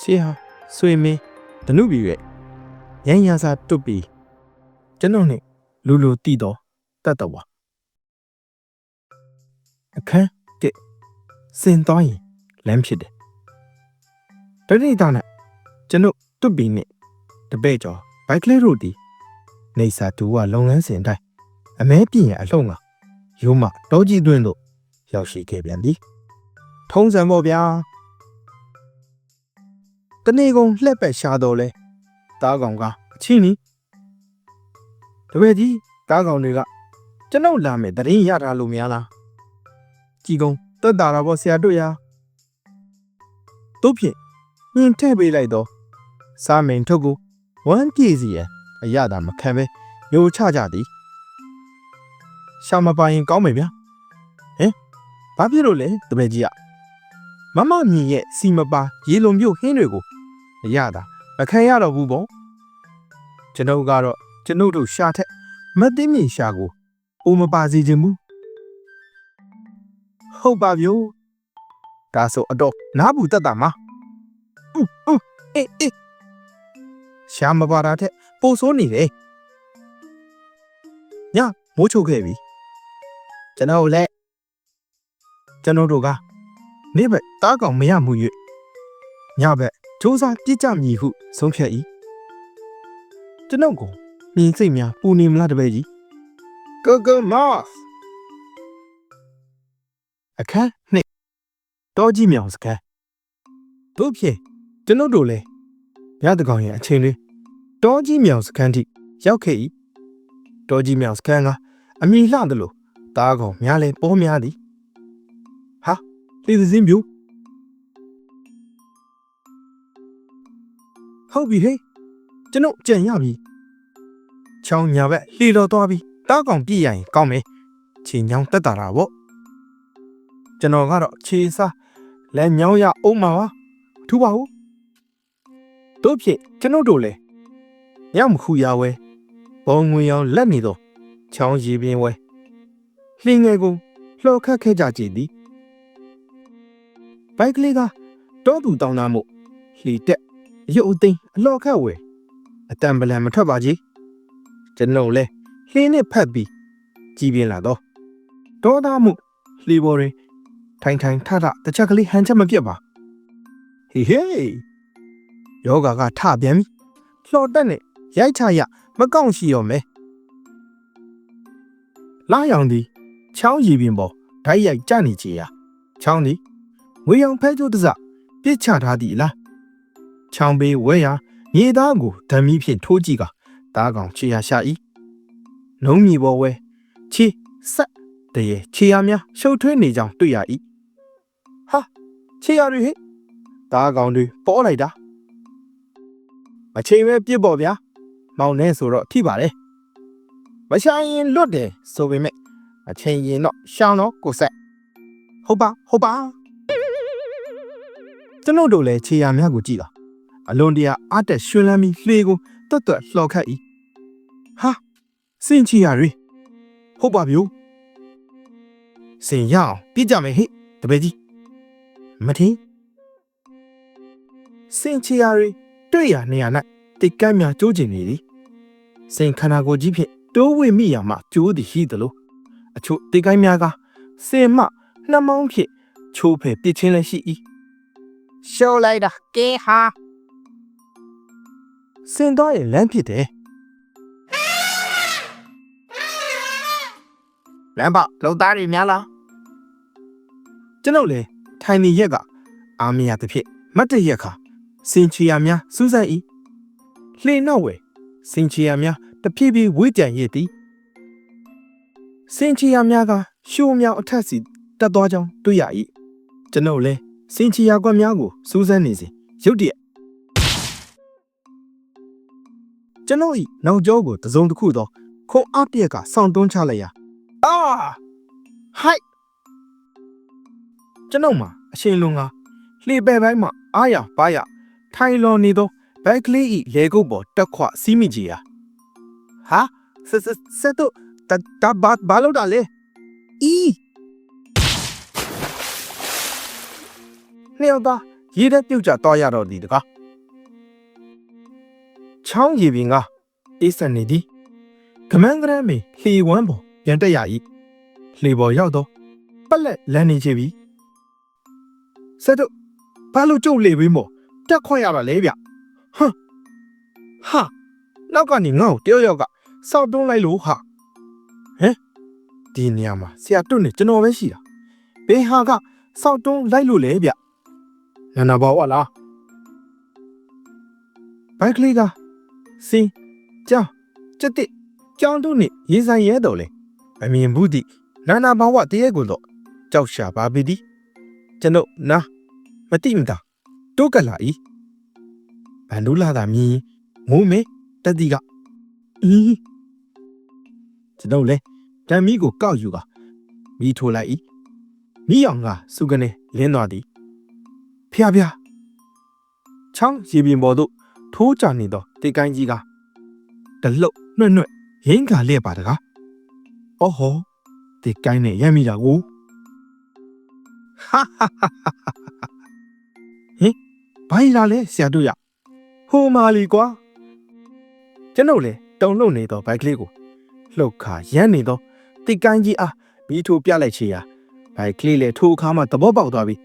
ရှေးဟာဆွေမင်းဒနုပြီရဲ့ရန်ရစာတွတ်ပြီးကျွန်တော်နဲ့လူလူတီတော့တတ်တော်ပါအခန်းကစင်သွားရင်လမ်းဖြစ်တယ် တနေ့တာနဲ့ကျွန်တော်တွတ်ပြီးနဲ့တပည့်ကျော်ဘိုက်ကလေးတို့ဒီနေစာတူကလုပ်ငန်းစဉ်တိုင်းအမဲပြင်းရအလှုံကရိုးမတောကြီးတွင်းတို့ရောက်ရှိခဲ့ပြန်ပြီထုံးစံပေါ့ဗျာတနေ့ကုန်လှက်ပက်ရှာတော့လဲတားကောင်ကအချင်းနီတပည့်ကြီးတားကောင်တွေကကျွန်ုပ်လာမယ်တရင်ရတာလို့များလားကြည်ကုန်တက်တာတော့ဆရာတို့ရတို့ဖြင့် ညင်ထည့်ပေးလိုက်တော့စားမိန်ထုတ်ကိုဝမ်းပြေစီရန်အရသာမခံပဲမျိုးချကြသည်ရှာမပိုင်ကောင်းမယ်ဗျာဟင်ဘာဖြစ်လို့လဲတပည့်ကြီးကမမမြင်ရဲ့စီမပါရေလုံမျိုးဟင်းတွေကိုမရတာမခံရတော့ဘူးပေါ့ကျွန်ုပ်ကတော့ကျွန်ုပ်တို့ရှာထက်မသိမြင်ရှာကိုအိုမပါစီခြင်းဘူးဟုတ်ပါဗျို့ဒါဆိုအတော့နားဘူးတက်တာမှာ ဥဥအေးအေးရှာမပါတာထက်ပိုဆိုးနေတယ်ညမိုးချုပ်ခဲ့ပြီကျွန်တော်လည်းကျွန်တော်တို့ကနေ့ဘက်တားကောင်မရမှု၍ညဘက်စ조사ပြစ်ကြမည်ဟုဆုံးဖြတ်၏ကျွန်ုပ်ကိုမြင်စိတ်များပူနေမလားတပည့်ကြီး Google Math အခန်းနှစ်တောကြီးမြောင်စကန်တို့ဖြင့် ကျွန်ုပ်တို့လည်းညတကောင်ရဲ့အချိန်လေးတောကြီးမြောင်စကန်ထိရောက်ခဲ့၏တောကြီးမြောင်စကန်ကအမည်လှသလိုတားကောင်များလဲပေါ်များသည်ဟာလေသစင်းပြူဟုတ်ပြီဟေးကျွန်ုပ်ကြံရပြီချောင်းညာဘက်လှီတော်သွားပြီတားကောင်ပြည့်ရရင်ကောင်းမယ်ချိန်ညောင်းတက်တာတာပေါ့ကျွန်တော်ကတော့ခြေစားလက်ညောင်းရအောင်မှာပါထူပါဦး တို့ဖြစ်ကျွန်ုပ်တို့လည်းညမခူရဝဲဘောငွေရောင်လက်နေတော့ချောင်းရည်ပင်ဝဲလှင်းငယ်ကိုလှော်ခတ်ခဲ့ကြကြည်သည်ဘိုက်ကလေးကတောသူတောင်းသားမှုလှီတက်ရုပ်အသိမ်းအလော့ခတ်ဝယ်အတံပလံမထွက်ပါကြီးကျွန်ုပ်လဲလှင်းနဲ့ဖက်ပြီးကြည်ပြင်းလာတော့ဒေါသမှုလှေပေါ်တွင်ထိုင်ထိုင်ထထတစ်ချက်ကလေးဟန်ချက်မပြတ်ပါဟေးဟေး ယောဂါကထပြန်ပြီလှော်တက်နဲ့ရိုက်ချရမကောင့်ရှိရောမယ်လာရောင်သည်ချောင်းရည်ပင်ပေါ်ဓာတ်ရိုက်ကြနေချေရချောင်းသည်ငွေရောင်ဖဲကျိုးတစပြစ်ချထားသည်လားချောင်းပေးဝဲရမြေသားကိုဓမီဖြင့်ထိုးကြည့်ကတားကောင်ခြေရရှာ၏လုံးမြေပေါ်ဝဲခြေဆက်တရေခြေရများရှုပ်ထွေးနေကြောင်းတွေ့ရ၏ဟာခြေရတွေဟဲ့တားကောင်တွေပေါ်လိုက်တာ မချိန်ပဲပြစ်ပေါ်ဗျာမောင်နေဆိုတော့ထိပါတယ်မရှာရင်လွတ်တယ်ဆိုပေမဲ့အချိန်ရင်တော့ရှောင်းတော့ကိုဆက်ဟုတ်ပါဟုတ်ပါကျွန်ုပ်တို့လည်းခြေရများကိုကြည့်တာအလွန်တရာအတက်ရွှင်လန်းပြီးလှေကိုတွတ်တွတ်လှော်ခတ်၏ဟာစင်ချီရရီဟုတ်ပါဗျို့စင်ရအောင်ပြကြမယ်ဟိတပည့်ကြီးမထင်းစင်ချီရရီ တွေ့ရနေရ၌တိတ်ကမ်းများကျိုးကျင်နေသည်စင်ခန္ဓာကိုယ်ကြီးဖြင့်တိုးဝေမိရမှကျိုးသည်ရှိသလိုအချို့တိတ်ကိုင်းများကစင်မှနှမောင်းဖြင့်ချိုးဖယ်ပစ်ချင်းလည်းရှိ၏ရှုံးလိုက်တာကဲဟာစင်တော့ရဲ့လမ်းဖြစ်တယ်လမ်းပေါက်လုံသားတွေများလားကျွန်ုပ်လည်းထိုင်နေရက်ကအာမရသဖြင့်မတ်တရက်ခါ စင်ချီယာများစူးစမ်း၏လှေနောက်ဝယ်စင်ချီယာများတဖြည်းဖြည်းဝေးကြံရည်သည်စင်ချီယာများကရှိုးများအထက်စီတက်သွားကြောင်းတွေ့ရ၏ကျွန်ုပ်လည်းစင်ချီယာကွက်များကိုစူးစမ်းနေစဉ်ရုတ်တရက်ကျွန်ုပ်၏နောက်ကျောကိုတစုံတစ်ခုသောခုံအားတရက်ကစောင့်တွန်းချလိုက်ရာအာဟိုက်ကျွန်ုပ်မှာအရှင်လွန်ကလှေပဲ့ပိုင်းမှအာရပါရ ထိုင်လွန်နေသောဘိုက်ကလေးဤလေကုတ်ပေါ်တက်ခွစီးမိကြီးဟာဟာဆက်ဆက်ဆက်တော့တတဘာဘာလို့တာလဲအီနှစ်ယောက်သားရေထဲပြုတ်ကျသွားရတော့သည်တကားချောင်းရေပင်ကအေးဆက်နေသည်ကမန်းကရမ်းပင်လှေဝမ်းပေါ်ပြန်တက်ရ၏လှေပေါ်ရောက်တော့ပက်လက်လန်းနေချပြီဆက်တော့ဘာလို့ကြုတ်လေပင်ပေါ် တက်ခွက်ရတာလဲဗျဟမ်ဟာနောက်ကနေငါ့ကိုတယောက်ယောက်ကစောက်တွန်းလိုက်လို့ဟာဟမ်ဒီနေရာမှာဆရာတွတ်နေကျွန်တော်ပဲရှိတာဘယ်ဟာကစောက်တွန်းလိုက်လို့လဲဗျနာနာဘောဝလားဘိုက်ကလေးကစင်းကြောင်စက်တစ်ကြောင်တို့နေရေးဆိုင်ရဲတော်လေမမြင်ဘူးသည့်နာနာဘောဝတရေကိုတော့ကြောက်ရှာပါပြီဒီကျွန်ုပ်နာမတိမတာ တိုးကလာဤဘန်ဒူလာသာမြင်ငိုးမေတတိကအီးကျွန်ုပ်လေတမ်မီကိုကောက်ယူကမိထိုးလိုက်ဤမိအောင်ကစုကနေလင်းသွားသည်ဖျားဖျားချောင်းရေပြင်ပေါ်သို့ထိုးကြနေသောတေကိုင်းကြီးကတလှုပ်နှွဲ့နှွဲ့ရင်းကလျက်ပါတကားအော်ဟောတေကိုင်းနဲ့ရမ်းမိတာကိုဟာဟာဟာဟာဟင် ဘာကြီးလာလဲဆရာတို့ရဟိုမာလီကွာကျွန်ုပ်လေတုံလုံနေသောဘိုက်ကလေးကိုလှုပ်ခါရမ်းနေသောတေကိုင်းကြီးအားမီးထိုးပြလိုက်ချေရာဘိုက်ကလေးလေထိုးအခါမှသဘောပေါက်သွားပြီ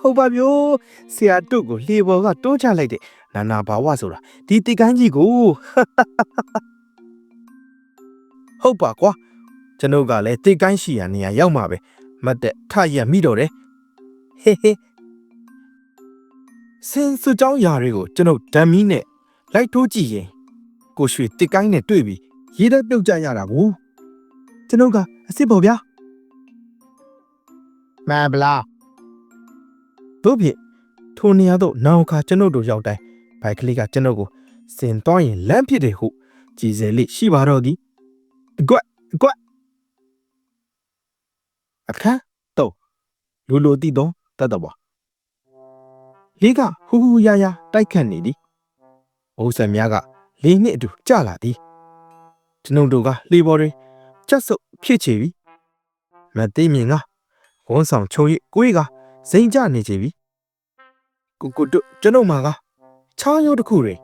ဟုတ်ပါဗျို့ဆရာတို့ကိုလေပေါ်ကတိုးချလိုက်တဲ့နာနာဘာဝဆိုတာဒီတိကိုင်းကြီးကိုဟုတ်ပါကွာကျွန်ုပ်ကလည်းတိကိုင်းရှိရာနေရာရောက်မှာပဲမတ်တက်ထရက်မိတော့တယ်ဟေးဟေး ဆင်းစွကြောင်းရာတွေကိုကျွန်ုပ်ဓာမီနဲ့လိုက်ထိုးကြည့်ရင်ကိုရွှေတစ်ကိုင်းနဲ့တွေ့ပြီးရေတက်ပြုတ်ကြရတာကိုကျွန်ုပ်ကအစ်စ်ပေါ့ဗျာမှန်ဗလားတို့ဖြင့်ထိုနေရာသို့နောက်ခါကျွန်ုပ်တို့ရောက်တိုင်းဘိုက်ကလေးကကျွန်ုပ်ကိုစင်သွားရင်လမ်းဖြစ်တယ်ဟုကြည်စဲလေးရှိပါတော့သည်အကွက်အကွက်အခန်းတော့လူလိုတည်သောတတ်တော် လေးကဟူဟူရရတိုက်ခတ်နေသည်ဘုံစံများကလေးနှစ်အတူကြလာသည်ကျွန်ုပ်တို့ကလေပေါ်တွင်ချက်စုပ်ဖြစ်ချေပြီမသိမြင်ကဝန်ဆောင်ချုံ၍ကိုယ်ကစိန်ကြနေချေပြီကိုကိုတို့ကျွန်ုပ်မှာကချားရုပ်တစ်ခုတွေ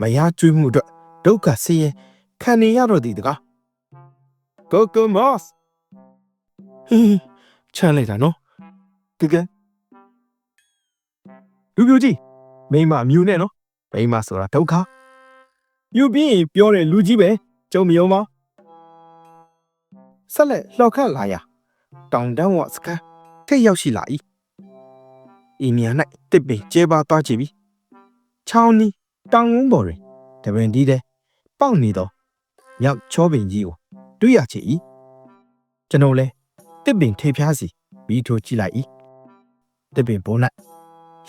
မရကျွေးမှုအတွက်ဒုက္ခဆင်းရဲခံနေရတော့သည်တကားကိုကိုမော့စ်ဟင်းချမ်းလိုက်တာနော်ကက လူပြူကြီးမိမမြူနဲ့နော်မိမဆိုတာဒုက္ခယူပြီးရင်ပြောတယ်လူကြီးပဲကျုံမယုံပါဆက်လက်လှော်ခတ်လာရတောင်တန်းဝစကန်ထိတ်ရောက်ရှိလာ၏ဤမြန်၌တစ်ပင်ကျဲပါသွားကြပြီချောင်းနီးတောင်ဝန်းပေါ်တွင်တပင်ဒီတဲ့ပေါက်နေသောမြောက်ချောပင်ကြီးကိုတွေ့ရချေ၏ကျွန်ုပ်လဲတစ်ပင်ထိပ်ဖျားစီပြီးထိုးကြည့်လိုက်၏တစ်ပင်ပေါ်၌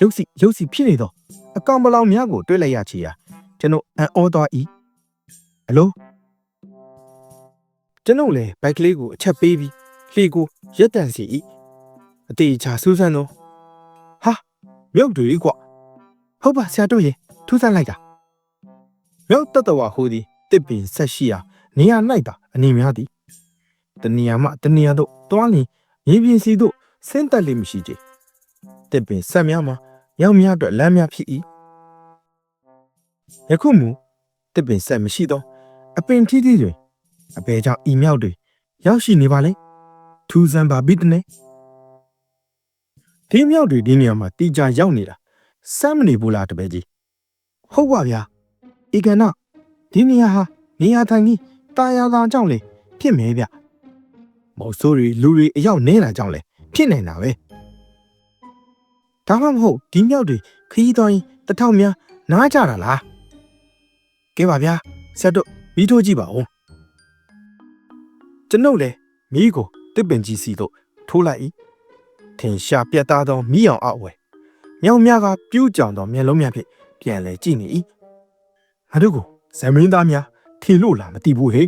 ရုပ်စီရုပ်စီဖြစ်နေသောအကောင်ပလောင်များကိုတွေ့လိုက်ရချေရာကျွန်ုပ်အံ့ဩသွား၏အလိုကျွန်ုပ်လည်းဘိုက်ကလေးကိုအချက်ပေးပြီးလှေကိုရက်တန့်စီ၏အတေချာစူးစမ်းသောဟာမြုပ်တွေကွဟုတ်ပါဆရာတို့ရေထူးဆန်းလိုက်တာမြုပ်တတဝဟိုသည်တစ်ပင်ဆက်ရှိရာနေရာ၌သာအနေများသည်တနေရာမှတနေရာသို့တွားလျင်မြေပြင်စီသို့ဆင်းသက်လိမ့်မရှိကြတစ်ပင်ဆက်များမှာ ရောင်များအတွက်လမ်းများဖြစ်၏ယခုမူတစ်ပင်ဆက်မရှိသော အပင်ထီးထီးတွင်အဘဲကြောင့်ဤမြောက်တွေရောက်ရှိနေပါလေထူးဆန်းပါပြီတနေ့ဒီမြောက်တွေဒီနေရာမှာတီကြရောက်နေတာစမ်းမနေဘူးလားတပည့်ကြီးဟုတ်ပါဗျာဤကနာဒီနေရာဟာနေရာထိုင်ကြီးတာယာသာကြောင့်လေဖြစ်မဲဗျမော်ဆိုးတွေလူတွေအရောက်နေတာကြောင့်လေဖြစ်နေတာပဲ ဒါမှမဟုတ်ဒီမြောက်တွေခရီးသွားရင်တထောက်များနားကြတာလားကဲပါဗျာဆက်တော့ပြီးထိုးကြည့်ပါဦးကျွန်ုပ်လေမိကိုတစ်ပင်ကြီးစီတို့ထိုးလိုက်၏ထင်ရှားပြတ်သားသောမိအောင်အဝယ်မြောင်များကပြူးကြောင်သောမျက်လုံးများဖြင့်ပြန်လဲကြည့်နေ၏ငါတို့ကိုဇမင်းသားများထင်လို့လားမသိဘူးဟေ့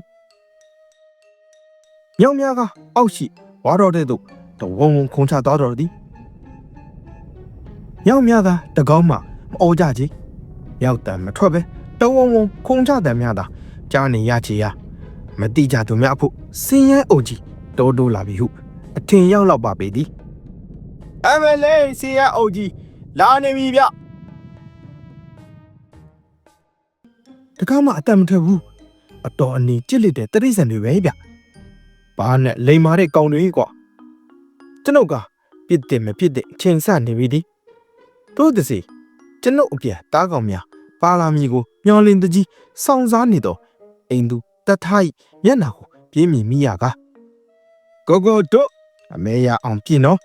မြောင်များကအောက်ရှိဝါတော်တဲ့သို့တဝုံဝုံခုန်ချသွားတော်သည် မြောက်များသာတကောင်းမှမအော်ကြကြီးရောက်တံမထွက်ပဲတဝုံဝုံခုံချတံများသာကြားနေရချေရမတိကြသူများအဖို့စင်းရဲအုပ်ကြီးတိုးတိုးလာပြီဟုအထင်ရောက်လောက်ပါပေသည်အမလေးစင်းရဲအုပ်ကြီးလာနေပြီဗျတကောင်းမှအတံမထွက်ဘူးအတော်အနေကြစ်လက်တဲ့တရိษံတွေပဲဗျဘာနဲ့လိန်မာတဲ့ကောင်တွေကွာကျွန်ုပ်ကပြစ်တယ်မပြစ်တဲ့အချိန်ဆနေပြီဒီ တို့တစီကျွန်ုပ်အပြက်တားကောင်များပါလာမီကိုမျောလင်းတကြီးစောင်းစားနေတော့အိမ်သူတတ်ထိုက်မျက်နာကိုပြင်းမြင်မိရကကိုကိုတို့အမေရအောင်ပြင်းနော်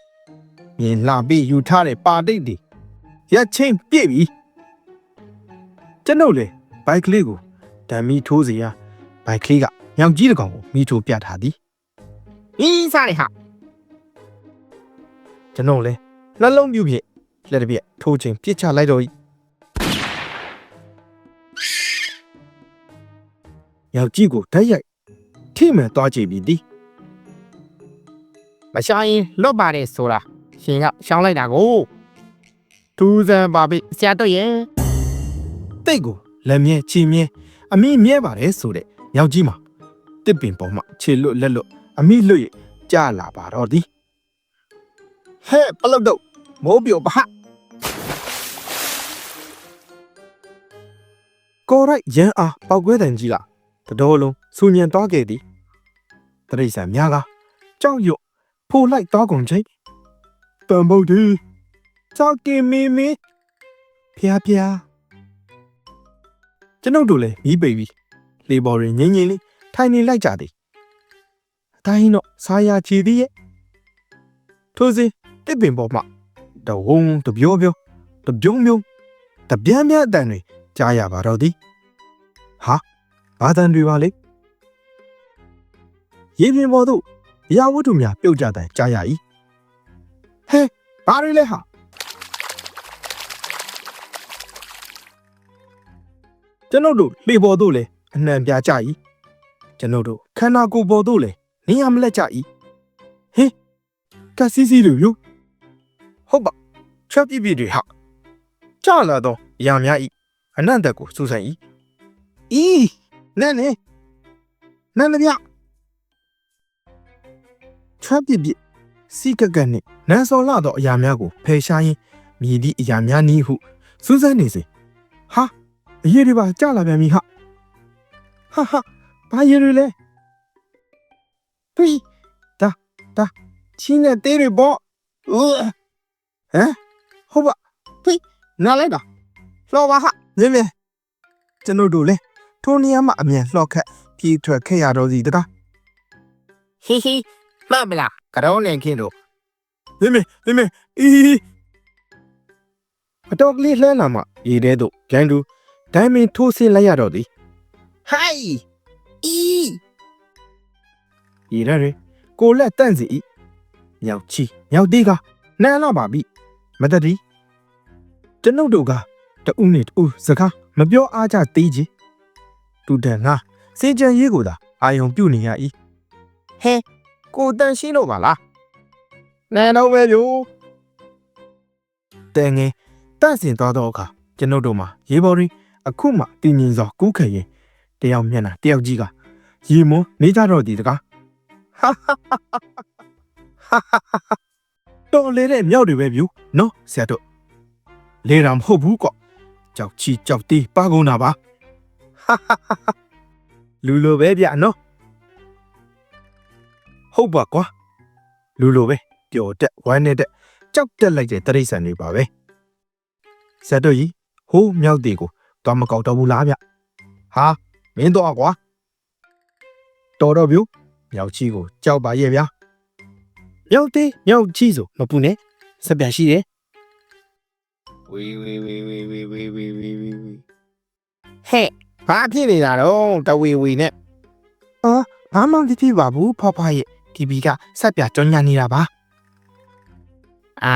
မြင်လှပြီးယူထားတဲ့ပါတိတ်တွေရက်ချင်းပြည့်ပြီကျွန်ုပ်လေဘိုက်ကလေးကိုဓာမီထိုးစီရဘိုက်ကလေးကညောင်ကြီးတကောင်ကိုမိထိုးပြထားသည်။ဤစားရဟာကျွန်တော်လည်းနှလုံးပြူဖြင့် လက်တစ်ပြက်ထိုးချိန်ပြစ်ချလိုက်တော့၏ယောက်ကြီးကိုဓာတ်ရိုက်ထိမှန်သွားကြည့်ပြီးသည်မရှာရင်လွတ်ပါတယ်ဆိုတာရှင်ကရှောင်းလိုက်တာကိုထူးဆန်းပါပြီဆရာတို့ရဲ့တိတ်ကိုလက်မြဲချီမြဲအမိမြဲပါတယ်ဆိုတဲ့ယောက်ကြီးမှာတစ်ပင်ပေါ်မှာခြေလွတ်လက်လွတ်အမိလွတ်ရကြာလာပါတော့သည်ဟဲ့ပလုတ်တော့ မိုးပြိုပါဟကိုရိုက်ရန်အားပောက်ကွဲတန်ကြီးလားတတော်လုံးစူညံသွားခဲ့သည်တရိษံများကကြောက်ရွံ့ဖိုးလိုက်သွားကုန်ချိန်တန်ပုတ်ဒီကြောက်ကင်မီမီဖျားဖျားကျွန်ုပ်တို့လည်းမီးပိတ်ပြီးလေပေါ်ရင်ငိမ့်ငိမ့်လေးထိုင်နေလိုက်ကြသည်အတိုင်းတော့စားရချီသည်ရဲ့ထိုးစဉ်တစ်ပင်ပေါ်မှ တဝုံတပြောပြောတပြုံးပြုံးတပြန်းပြန်းအတန်တွေကြားရပါတော့သည်ဟာဘာတန်တွေပါလေရေပြင်ပေါ်သို့အရာဝတ္ထုများပြုတ်ကြတဲ့ကြားရ၏ဟဲဘာတွေလဲဟာကျွန်ုပ်တို့လေပေါ်သို့လည်းအနှံပြကြ၏ကျွန်ုပ်တို့ခန္ဓာကိုယ်ပေါ်သို့လည်းနေရမလက်ကြ၏ဟင်ကစီစီလူယူ ဟုတ်ပါချက်ပြပြတွေဟာကြလာတော့အရာများ၏အနန္တကိုစူးစမ်း၏ဤနဲနဲနဲနဲပြချက်ပြပြစီကကနဲ့နန်းစော်လာတော့အရာများကိုဖယ်ရှားရင်းမြည်သည့်အရာများနည်းဟုစူးစမ်းနေစေဟာအရေးတွေပါကြလာပြန်ပြီဟာဟာဟာဘာရေးတွေလဲတွေးဒါဒါချင်းနဲ့တေးတွေပေါ့ဦး ဟမ်ဟုတ်ပါတွေးနားလိုက်တာလှော်ပါဟာမြင်မြင်ကျွန်တို့တို့လဲထိုနေရာမှာအမြန်လှော့ခတ်ပြေးထွက်ခဲ့ရတော့စီတကားဟီဟီမှတ်မလားကရုံးလင်ခင်းတို့မြင်မြင်မြင်မြင်အီးအတော်ကလေးလှမ်းလာမှရေထဲသို့ဂျန်တူဒိုင်မင်ထိုးဆင်းလိုက်ရတော့သည်ဟိုင်ဤရေထဲတွင်ကိုလက်တန့်စီ၏မြောက်ချီမြောက်တေးကနန်းလာပါပြီ မတတိကျွန်ုပ်တို့ကတူးနေတူးစကားမပြောအားကြသေးကြီးတူတန်ငါစေကြံရေးကိုသာအာယုံပြုတ်နေရ၏ဟဲကိုတန်ရှင်းလို့ပါလားနဲတော့ပဲဗျို့တဲငယ်တန့်စင်သွားတော့အခါကျွန်ုပ်တို့မှာရေပေါ်ရင်အခုမှတည်ငြိမ်စွာကူးခရင်တယောက်မျက်နှာတယောက်ကြီးကရေမွန်းနေကြတော့ဒီတကားဟာဟာဟာဟာဟာ တော်လေတဲ့မြောက်တွေပဲဗျို့နော်ဆရာတို့လေတာမဟုတ်ဘူးကော့ကြောက်ချီကြောက်တီးပါကုန်တာပါဟာဟာဟာဟာလူလိုပဲဗျနော်ဟုတ်ပါကွာလူလိုပဲပျော်တက်ဝမ်းနဲ့တက်ကြောက်တက်လိုက်တဲ့တရိษံတွေပါပဲဇက်တို့ကြီးဟိုးမြောက်တီကိုသွားမကောက်တော့ဘူးလားဗျဟာမင်းတော့ကွာတော်တော့ဗျို့မြောက်ချီကိုကြောက်ပါရဲ့ဗျာ မြောက်တီမြောက်ချီဆိုမပူနဲ့စက်ပြရှိတယ်ဝီဝီဝီဝီဝီဝီဝီဝီဝီဝီဟဲ့ဘာဖြစ်နေတာတော့တဝီဝီနဲ့ဘာမှမဖြစ်ပါဘူးဖွားဖွားရဲ့ဒီဘီကစက်ပြကြောညာနေတာပါအာ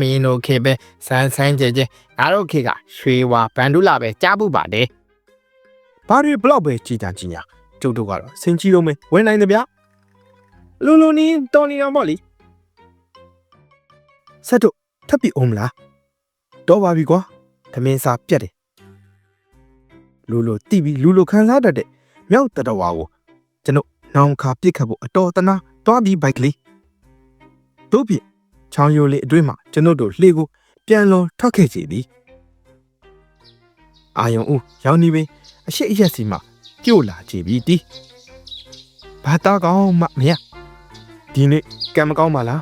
မင်းတို့ခေပဲဆန်းဆန်းကြဲကြဲငါတို့ခေကရွှေဝါဗန်ဒူလာပဲကြားဖို့ပါတယ်ဘာတွေဘလောက်ပဲကြည်တန်ကြည်ညာကျုပ်တို့ကတော့စင်ကြီးလုံးမဲဝင်နိုင်တယ်ဗျ လူလူနီတော်နေတော့ပေါ့လीဆက်တို့ထပ်ပြီအောင်မလားတော့ပါပြီကွာသမင်းစားပြတ်တယ်လူလိုတိပြီးလူလိုခံစားတတ်တဲ့မြောက်တတဝါကိုကျွန်ုပ်နောင်ခါပြစ်ခတ်ဖို့အတော်တနာတွားပြီးဘိုက်ကလေးတို့ဖြင့်ချောင်းရိုးလေးအတွင်းမှာကျွန်ုပ်တို့လှေကိုပြန်လောထွက်ခဲ့ကြသည်အာယုံဦးရောင်နေပင်အရှိအရက်စီမှကြို့လာကြပြီတီဘာတာကောင်းမမရ ဒီနေ့ကံမကောင်းပါလား